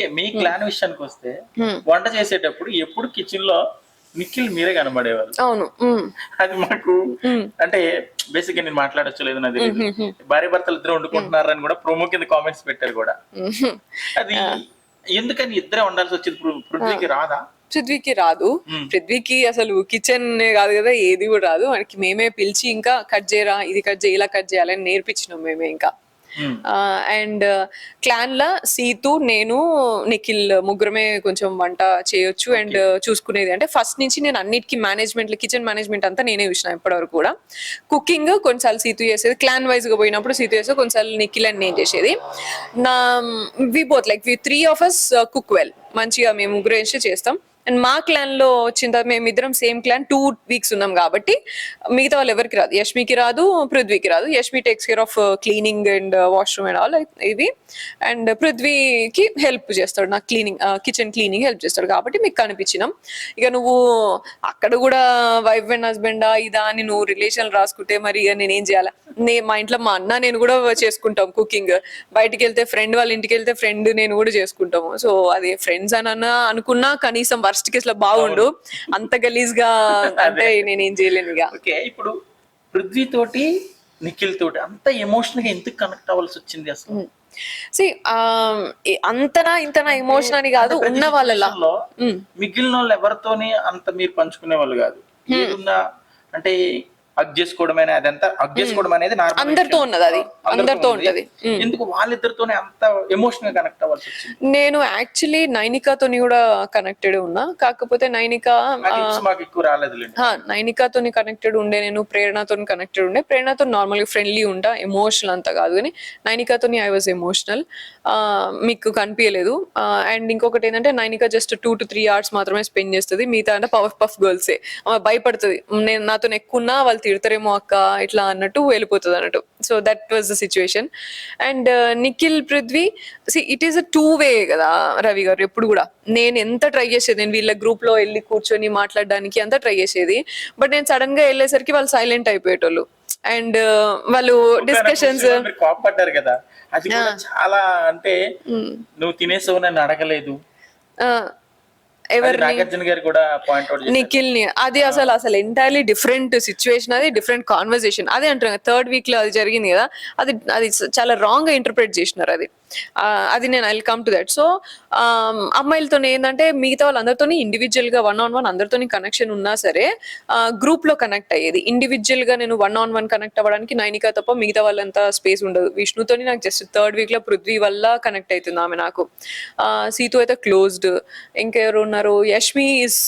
Okay మీ clan విషయానికి వస్తే. వంట చేసేటప్పుడు ఎప్పుడు కిచెన్లో నిఖిల్ మీరే కనబడేవాళ్ళు అవును అది మాకు. అంటే బేసిక్గా నేను మాట్లాడొచ్చు లేదు తెలియదు భార్య భర్తలు ఇద్దరు వండుకుంటున్నారని కూడా ప్రోమో కింద కామెంట్స్ పెట్టారు కూడా. అది ఎందుకని ఇద్దరే ఉండాల్సి వచ్చింది? పృథ్వీకి రాదా? పృథ్వీకి రాదు. పృథ్వీకి అసలు కిచెన్ కాదు కదా ఏది కూడా రాదు. మనకి మేమే పిలిచి ఇంకా కట్ చేయరా ఇది కట్ చేయి ఇలా కట్ చేయాలని నేర్పించినాం మేమే ఇంకా. అండ్ క్లాన్ లా సీతు నేను నిఖిల్ ముగ్గురమే కొంచెం వంట చేయొచ్చు అండ్ చూసుకునేది. అంటే ఫస్ట్ నుంచి నేను అన్నిటికీ మేనేజ్మెంట్ కిచెన్ మేనేజ్మెంట్ అంతా నేనే చూసిన ఇప్పటివరకు కూడా. కుకింగ్ కొన్నిసార్లు సీతు చేసేది. క్లాన్ వైజ్గా పోయినప్పుడు సీతు చేసేది కొన్నిసార్లు నిఖిల్ అని నేను చేసేది. నా we both like we three of us cook well మంచిగా మేము ముగ్గురు చేస్తాం. అండ్ మా క్లాన్లో వచ్చిన తర్వాత మేము ఇద్దరం సేమ్ క్లాన్ టూ వీక్స్ ఉన్నాం కాబట్టి మిగతా వాళ్ళు ఎవరికి రాదు. యష్మికి రాదు పృథ్వీకి రాదు. Yashmi takes care of cleaning and washroom and all ఇవి. అండ్ పృథ్వీకి హెల్ప్ చేస్తాడు నాకు క్లీనింగ్ కిచెన్ క్లీనింగ్ హెల్ప్ చేస్తాడు కాబట్టి మీకు కనిపించినాం. ఇక నువ్వు అక్కడ కూడా వైఫ్ అండ్ హస్బెండ్ ఇదా అని నువ్వు రిలేషన్ రాసుకుంటే మరి ఇక నేనేం చేయాలి? నే మా ఇంట్లో మా అన్న నేను కూడా చేసుకుంటాం కుకింగ్ బయటికి వెళ్తే ఫ్రెండ్ వాళ్ళ ఇంటికి వెళ్తే ఫ్రెండ్ నేను కూడా చేసుకుంటాము. సో అది ఫ్రెండ్స్ అని అన్న అనుకున్నా కనీసం వర్స్ట్ కేస్లో బాగుండు. అంత గలీజ్గా అంటే నేనేం చేయలేను ఇక. ఓకే ఇప్పుడు పృథ్వీ తోటి నిఖిల్ తోటి అంత ఎమోషనల్గా ఎందుకు కనెక్ట్ అవ్వాల్సి వచ్చింది అసలు? సి అంతనా ఇంతనా ఎమోషన్ అని కాదు ఉన్న వాళ్ళలా. మిగిలిన వాళ్ళు ఎవరితోని అంత మీరు పంచుకునే వాళ్ళు కాదు ఏదున్నా అంటే అగ్ చేసుకోవడమైనా అదంతా? అగ్ చేసుకోవడం అనేది అందరితో. ఉన్నది అది. అందరితో. ఉంటది. ఎందుకు వాళ్ళిద్దరితోనే అంత ఎమోషనల్గా కనెక్ట్ అవ్వాల్సి వచ్చింది? నేను యాక్చువల్లీ నైనికాతోని కూడా కనెక్టెడ్ ఉన్నా. కాకపోతే నైనిక మాకు ఎక్కువ రాలేదులేండి. హా, నైనికాతోని కనెక్టెడ్ ఉండే నేను ప్రేరణతో కనెక్టెడ్ ఉండే. ప్రేరణతో నార్మల్గా ఫ్రెండ్లీ ఉంటా ఎమోషనల్ అంతా కాదు కానీ నైనికాతోని ఐ వాజ్ ఎమోషనల్ మీకు కనిపించలేదు. అండ్ ఇంకొకటి ఏంటంటే Nainika just two to three hours మాత్రమే స్పెండ్ చేస్తుంది. మిగతా అంటే పవర్ పఫ్ గర్ల్సే భయపడుతుంది. నేను నాతో ఎక్కువన్నా వాళ్ళు తిడతారేమో అక్క ఇట్లా అన్నట్టు వెళ్ళిపోతుంది అన్నట్టు. So that was the situation and Nikhil Prithvi see it is a two way కదా రవి గారు ఎప్పుడు కూడా. నేను ఎంత ట్రై చేసేది నేను వీళ్ళ గ్రూప్లో వెళ్ళి కూర్చొని మాట్లాడడానికి అంతా ట్రై చేసేది. బట్ నేను సడన్గా వెళ్ళేసరికి వాళ్ళు సైలెంట్ అయిపోయేటోళ్ళు. అండ్ వాళ్ళు డిస్కషన్స్ కోపడ్డారు కదా. అది చాలా అంటే నువ్వు తినేసావు నన్ను అడగలేదు. నాగార్జున గారు కూడా పాయింట్ అవుట్ చేశారు. నిఖిల్ని అది అసలు అసలు ఎంటైర్లీ డిఫరెంట్ సిచ్యువేషన్ అది డిఫరెంట్ కాన్వర్సేషన్ అదే అంటున్నాను థర్డ్ వీక్లో అది జరిగింది కదా అది అది చాలా రాంగ్గా ఇంటర్ప్రిట్ చేసినారు అది. అది నేను I come to that so అమ్మాయిలతో ఏంటంటే మిగతా వాళ్ళందరితో ఇండివిజువల్గా వన్ ఆన్ వన్ అందరితో కనెక్షన్ ఉన్నా సరే గ్రూప్లో కనెక్ట్ అయ్యేది. ఇండివిజువల్గా నేను వన్ ఆన్ వన్ కనెక్ట్ అవ్వడానికి నైనిక తప్ప మిగతా వాళ్ళంతా స్పేస్ ఉండదు. విష్ణుతోని నాకు జస్ట్ థర్డ్ వీక్లో పృథ్వీ వల్ల కనెక్ట్ అవుతుంది ఆమె నాకు. సీతు అయితే క్లోజ్డ్ ఇంకెవరు ఉన్నారు? Yashmi is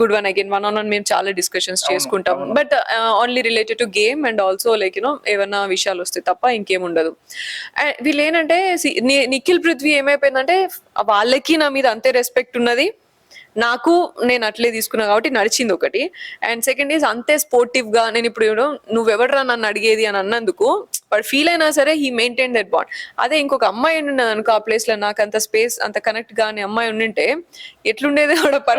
good one again one on one మేము చాలా డిస్కషన్స్ చేసుకుంటాం but only related to game and also like you know ఏమైనా విషయాలు వస్తాయి తప్ప ఇంకేం ఉండదు. And వీళ్ళు ఏంటంటే నిఖిల్ పృథ్వీ ఏమైపోయిందంటే వాళ్ళకి నా మీద అంతే రెస్పెక్ట్ ఉన్నది. నాకు నేను అట్లే తీసుకున్నా కాబట్టి నడిచింది ఒకటి. అండ్ సెకండ్ ఈజ్ అంతే స్పోర్టివ్గా నేను ఇప్పుడు నువ్వెవడరా నన్ను అడిగేది అని అన్నందుకు వాడు ఫీల్ అయినా సరే హీ మెయింటైన్ దట్ బాండ్ అదే ఇంకొక అమ్మాయి ఉన్నది అనుకో ఆ ప్లేస్లో నాకు అంత స్పేస్ అంత కనెక్ట్ గాని అమ్మాయి ఉండింటే ఎట్లుండేది కూడా